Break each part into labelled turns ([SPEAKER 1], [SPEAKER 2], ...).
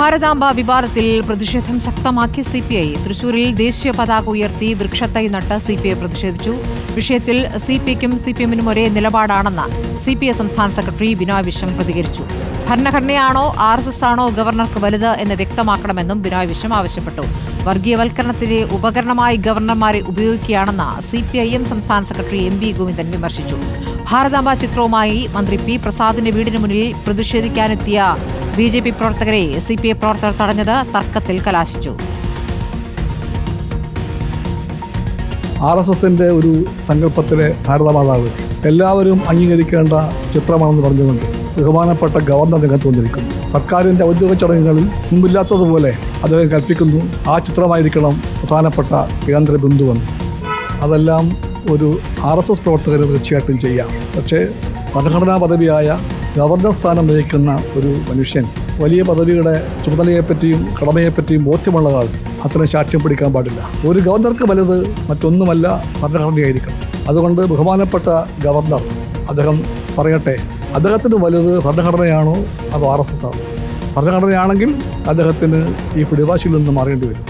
[SPEAKER 1] ഭാരതാംബ വിവാദത്തിൽ പ്രതിഷേധം ശക്തമാക്കി സി പി ഐ തൃശൂരിൽ ദേശീയ പതാക ഉയർത്തി വൃക്ഷത്തൈ നട്ട് സി പി ഐ പ്രതിഷേധിച്ചു. വിഷയത്തിൽ സി പി ഐക്കും സി പി എമ്മിനും ഒരേ നിലപാടാണെന്ന് സി പി ഐ സംസ്ഥാന സെക്രട്ടറി ബിനോയ് വിശ്വം പ്രതികരിച്ചു. ഭരണഘടനയാണോ ആർ എസ് എസ് ആണോ ഗവർണർക്ക് വലുത് എന്ന് വ്യക്തമാക്കണമെന്നും ബിനോയ് വിശ്വം ആവശ്യപ്പെട്ടു. വർഗീയവൽക്കരണത്തിന്റെ ഉപകരണമായി ഗവർണർമാരെ ഉപയോഗിക്കുകയാണെന്ന് സി പി ഐ എം സംസ്ഥാന സെക്രട്ടറി എം വി ഗോവിന്ദൻ വിമർശിച്ചു. ഭാരതാംബ ചിത്രവുമായി മന്ത്രി പി പ്രസാദിന്റെ വീടിന് മുന്നിൽ പ്രതിഷേധിക്കാനെത്തിയ ബി ജെ പി പ്രവർത്തകരെ സി പി ഐ പ്രവർത്തകർ തടഞ്ഞത് തർക്കത്തിൽ കലാശിച്ചു.
[SPEAKER 2] ആർ എസ് എസിന്റെ ഒരു സങ്കല്പത്തിലെ ഭാരതമാതാവ് എല്ലാവരും അംഗീകരിക്കേണ്ട ചിത്രമാണെന്ന് പറഞ്ഞുകൊണ്ട് ബഹുമാനപ്പെട്ട ഗവർണർ രംഗത്ത് വന്നിരിക്കുന്നു. സർക്കാരിന്റെ ഔദ്യോഗിക ചടങ്ങുകളിൽ മുമ്പില്ലാത്തതുപോലെ അദ്ദേഹം കൽപ്പിക്കുന്നു ആ ചിത്രമായിരിക്കണം പ്രധാനപ്പെട്ട കേന്ദ്ര ബിന്ദുവെന്ന്. അതെല്ലാം ഒരു ആർ എസ് എസ് പ്രവർത്തകർ തീർച്ചയായിട്ടും ചെയ്യാം. പക്ഷേ ഭരണഘടനാ പദവിയായ ഗവർണർ സ്ഥാനം വഹിക്കുന്ന ഒരു മനുഷ്യൻ വലിയ പദവിയുടെ ചുമതലയെപ്പറ്റിയും കടമയെപ്പറ്റിയും ബോധ്യമുള്ള ആൾ അത്തരം ശാഠ്യം പിടിക്കാൻ പാടില്ല. ഒരു ഗവർണർക്ക് വലുത് മറ്റൊന്നുമല്ല ഭരണഘടനയായിരിക്കണം. അതുകൊണ്ട് ബഹുമാനപ്പെട്ട ഗവർണർ അദ്ദേഹം പറയട്ടെ അദ്ദേഹത്തിന് വലുത് ഭരണഘടനയാണോ അതോ ആർ എസ് എസ് ആണോ? ഭരണഘടനയാണെങ്കിൽ അദ്ദേഹത്തിന് ഈ പിടിവാശിയിൽ നിന്ന് മാറേണ്ടി വരും.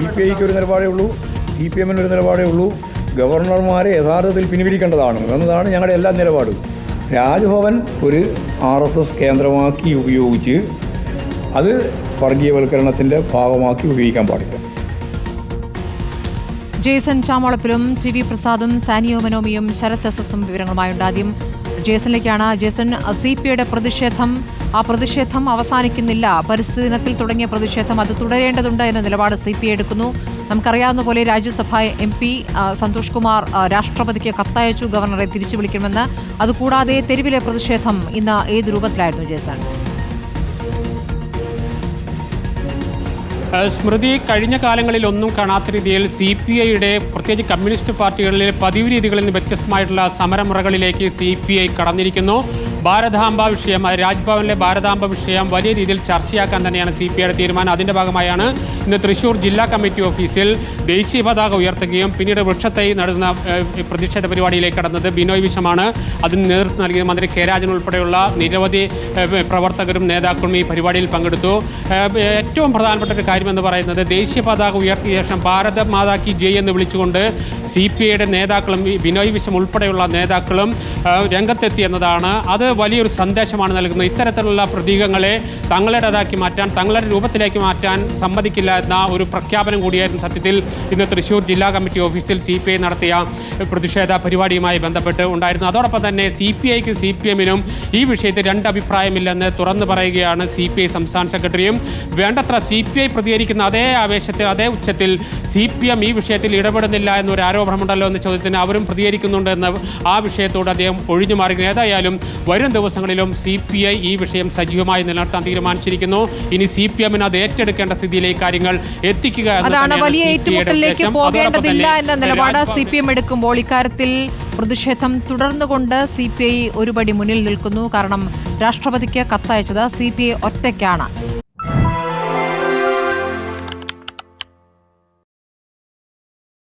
[SPEAKER 3] സി പി ഐക്ക് ഒരു നിലപാടേ ഉള്ളൂ സി പി എമ്മിന് ഒരു നിലപാടേ ഉള്ളൂ. ഗവർണർമാരെ യഥാർത്ഥത്തിൽ പിൻവലിക്കേണ്ടതാണ് എന്നതാണ് ഞങ്ങളുടെ എല്ലാ നിലപാടും. രാജ്ഭവൻ ഒരു ആർ എസ് എസ് കേന്ദ്രമാക്കി ഉപയോഗിച്ച് അത് വർഗീയവൽക്കരണത്തിന്റെ ഭാഗമാക്കി ഉപയോഗിക്കാൻ പാടില്ല.
[SPEAKER 1] ജേസൺ ചാമോളപ്പിലും ടി വി പ്രസാദും സാനിയോ മനോമിയും ശരത് എസ് എസും വിവരങ്ങളുമായുണ്ട്. ആദ്യം ജേസണിലേക്കാണ് ജേസൺ സി പി ഐയുടെ പ്രതിഷേധം. ആ പ്രതിഷേധം അവസാനിക്കുന്നില്ല. പരിസ്ഥിതി ദിനത്തിൽ തുടങ്ങിയ പ്രതിഷേധം അത് തുടരേണ്ടതുണ്ട് എന്ന നിലപാട് സി പി ഐ എടുക്കുന്നു. നമുക്കറിയാവുന്ന പോലെ രാജ്യസഭാ എം പി സന്തോഷ് കുമാർ രാഷ്ട്രപതിക്ക് കത്തയച്ചു. ഗവർണറെ തിരിച്ചു വിളിക്കണമെന്ന്. അതുകൂടാതെ തെരുവിലെ പ്രതിഷേധം ഇന്ന് ഏത് രൂപത്തിലായിരുന്നു
[SPEAKER 4] ജയസാൻ സ്മൃതി കഴിഞ്ഞ കാലങ്ങളിൽ ഒന്നും കാണാത്ത രീതിയിൽ സി പി ഐയുടെ പ്രത്യേകിച്ച് കമ്മ്യൂണിസ്റ്റ് പാർട്ടികളിലെ പതിവ് രീതികളിൽ നിന്ന് വ്യത്യസ്തമായിട്ടുള്ള സമരമുറകളിലേക്ക് സി പി ഐ കടന്നിരിക്കുന്നു. ഭാരതാംബ വിഷയം രാജ്ഭവനിലെ ഭാരതാംബ വിഷയം വലിയ രീതിയിൽ ചർച്ചയാക്കാൻ തന്നെയാണ് സി പി ഐയുടെ തീരുമാനം. അതിന്റെ ഭാഗമായാണ് ഇന്ന് തൃശൂർ ജില്ലാ കമ്മിറ്റി ഓഫീസിൽ ദേശീയ പതാക ഉയർത്തുകയും പിന്നീട് വൃക്ഷത്തൈ നടന്ന പ്രതിഷേധ പരിപാടിയിലേക്ക് കടന്നത് ബിനോയ് വിശമാണ് അതിന് നേതൃത്വം നൽകിയത് മന്ത്രി കെ രാജൻ ഉൾപ്പെടെയുള്ള നിരവധി പ്രവർത്തകരും നേതാക്കളും ഈ പരിപാടിയിൽ പങ്കെടുത്തു. ഏറ്റവും പ്രധാനപ്പെട്ട ഒരു കാര്യമെന്ന് പറയുന്നത് ദേശീയ പതാക ഉയർത്തിയ ശേഷം ഭാരത മാതാക്കി ജയ് എന്ന് വിളിച്ചുകൊണ്ട് സി പി ഐയുടെ നേതാക്കളും ബിനോയ് വിശം ഉൾപ്പെടെയുള്ള നേതാക്കളും രംഗത്തെത്തി എന്നതാണ്. അത് വലിയൊരു സന്ദേശമാണ് നൽകുന്നത്. ഇത്തരത്തിലുള്ള പ്രതീകങ്ങളെ തങ്ങളുടേതാക്കി മാറ്റാൻ തങ്ങളുടെ രൂപത്തിലേക്ക് മാറ്റാൻ സമ്മതിക്കില്ല എന്ന ഒരു പ്രഖ്യാപനം കൂടിയായിരുന്നു സത്യത്തിൽ ഇന്ന് തൃശൂർ ജില്ലാ കമ്മിറ്റി ഓഫീസിൽ സി പി ഐ നടത്തിയ പ്രതിഷേധ പരിപാടിയുമായി ബന്ധപ്പെട്ട് ഉണ്ടായിരുന്നു. അതോടൊപ്പം തന്നെ സി പി ഐക്കും സി പി എമ്മിനും ഈ വിഷയത്തിൽ രണ്ട് അഭിപ്രായമില്ലെന്ന് തുറന്നു പറയുകയാണ് സി പി ഐ സംസ്ഥാന സെക്രട്ടറിയും. വേണ്ടത്ര സി പി ഐ പ്രതികരിക്കുന്ന അതേ ആവേശത്തിൽ അതേ ഉച്ചത്തിൽ സി പി എം ഈ വിഷയത്തിൽ ഇടപെടുന്നില്ല എന്നൊരു ആരോപണമുണ്ടല്ലോ എന്ന ചോദ്യത്തിന് അവരും പ്രതികരിക്കുന്നുണ്ട് എന്ന ആ വിഷയത്തോട് അദ്ദേഹം ഒഴിഞ്ഞു മാറി ഏതായാലും വരും ദിവസങ്ങളിലും സി പി ഐ ഈ വിഷയം സജീവമായി നിലനിർത്താൻ തീരുമാനിച്ചിരിക്കുന്നു. ഇനി സി പി എമ്മിന് അത് ഏറ്റെടുക്കേണ്ട സ്ഥിതിയിലേക്ക് കാര്യങ്ങൾ എത്തിക്കുക
[SPEAKER 1] അതാണ് വലിയ ഏറ്റുമുട്ടലിലേക്ക് പോകേണ്ടതില്ല എന്ന നിലപാട്
[SPEAKER 4] രാജ്ഭവൻ-
[SPEAKER 1] സി പി എം എടുക്കുമ്പോൾ ഇക്കാര്യത്തിൽ പ്രതിഷേധം തുടർന്നുകൊണ്ട് സി പി ഐ ഒരുപടി മുന്നിൽ നിൽക്കുന്നു. കാരണം രാഷ്ട്രപതിക്ക് കത്തയച്ചത് സി പി ഐ ഒറ്റയ്ക്കാണ്.